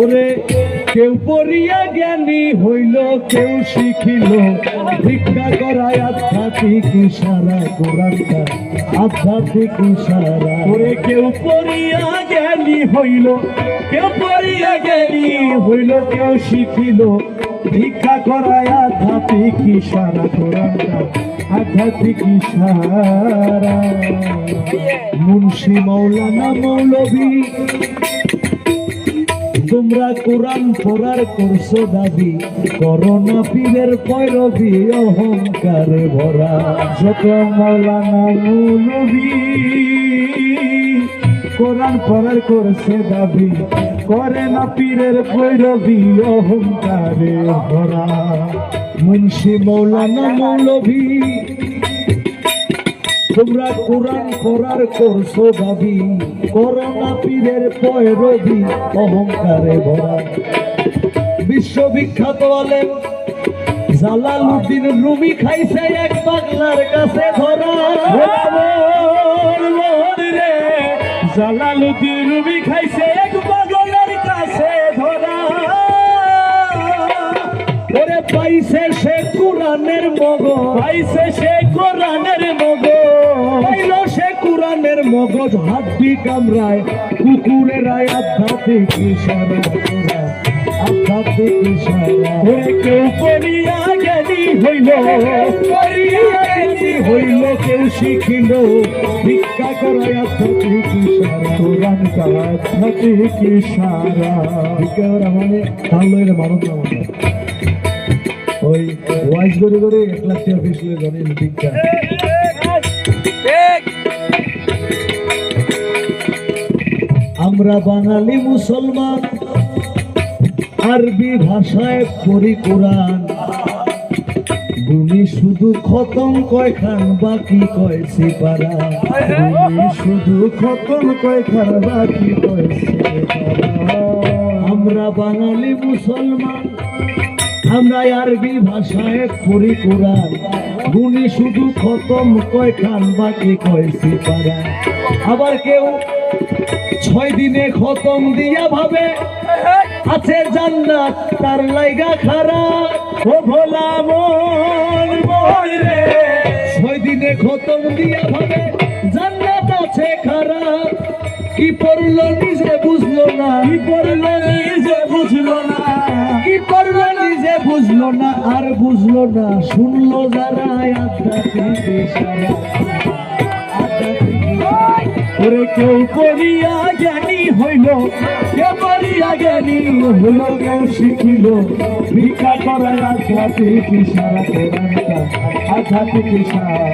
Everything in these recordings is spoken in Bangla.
ওরে কেউ পড়িয়া জ্ঞানী হইল, কেউ শিখিল। ভিক্ষা করায় আধ্যাত্মিক ইশারা কোরআনটা আধ্যাত্মিক ইশারা। ওরে কেউ পড়িয়া জ্ঞানী হইল, কেউ পড়িয়া জ্ঞানী হইল, কেউ শিখিল। ভিক্ষা করায় আধ্যাত্মিক ইশারা কোরআনটা আধ্যাত্মিক ইশারা। মুন্সি মৌলানা মৌলবী তোমরা কোরআন পড়ার করছ দাবি করোনা পীরের পৈরবি অহংকারে ভরা। যত মৌলানা মৌলবী, কোরআন পড়ার করছে দাবি করে না পীরের পৈরবি অহংকারে ভরা। মুন্সি মৌলানা মৌলভী তোমরা কোরআন পড়ার করছ দাবি করোনা পীরের পয়রবি, অহংকারে ভরা। বিশ্ববিখ্যাত আলেম জালালউদ্দিন রুমি খাইছে এক বাংলার কাছে ধরা। জালালউদ্দিন রুমি খাইছে এক বাংলার কাছে ধরা। ওরে পাইছে সে কোরআনের মগ পাইছে সে কোরআনের মগজ হাড্ডি কামড়ায় কুকুরের আয় আধ্যাত্মিক ওরে কেউ পড়িয়া জ্ঞানী হইল হইল, কেউ শিখিল, ভিক্ষা করায় আধ্যাত্মিক ইশারা কোরআন আধ্যাত্মিক ভিক্ষা মানে ভালো এর মানুষ না ওই ওয়াইজ করে করে এক লাখ টাকা ফিস জানেন ভিক্ষা। আমরা বাঙালি মুসলমান। আরবি ভাষায় পড়ি কোরআন। তুমি শুধু খতম কয় খান বাকি কয় তুমি শুধু খতম কয় খান বাকি কয় আমরা বাঙালি মুসলমান, আমরা আরবি ভাষায় পড়ি কোরআন। গুনি শুধু খতম কয় খান বাকি কয় সিপারা। আবার কেউ ছয় দিনে খতম দিয়া ভাবে আছে জান্নাত তার লাইগা খারাপ ও ভোলা মন রে। ছয় দিনে খতম দিয়া ভাবে জান্নাত আছে খারাপ কি পড়ল নিজে বুঝলো না কি পড়ল নিজে বুঝলো না। কি পড়ল নিজে বুঝলো না আর বুঝলো না। শুনলো যারা ইশারা ওরে কেউ করিয়া জ্ঞানী হইল কেউ করিয়া জ্ঞানী হইল কেউ শিখিল। ভিক্ষা করার আধ্যাত্মিক ইশারা আধ্যাত্মিক ইশারা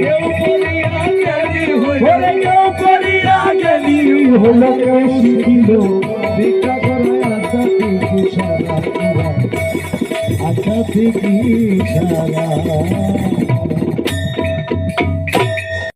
কেউ করিয়া জ্ঞানী হইল। ওরে কেউ করিয়া জ্ঞানী হইল কেউ শিখিল। ভিক্ষা করার আধ্যাত্মিক ইশারা আধ্যাত্মিক ইশারা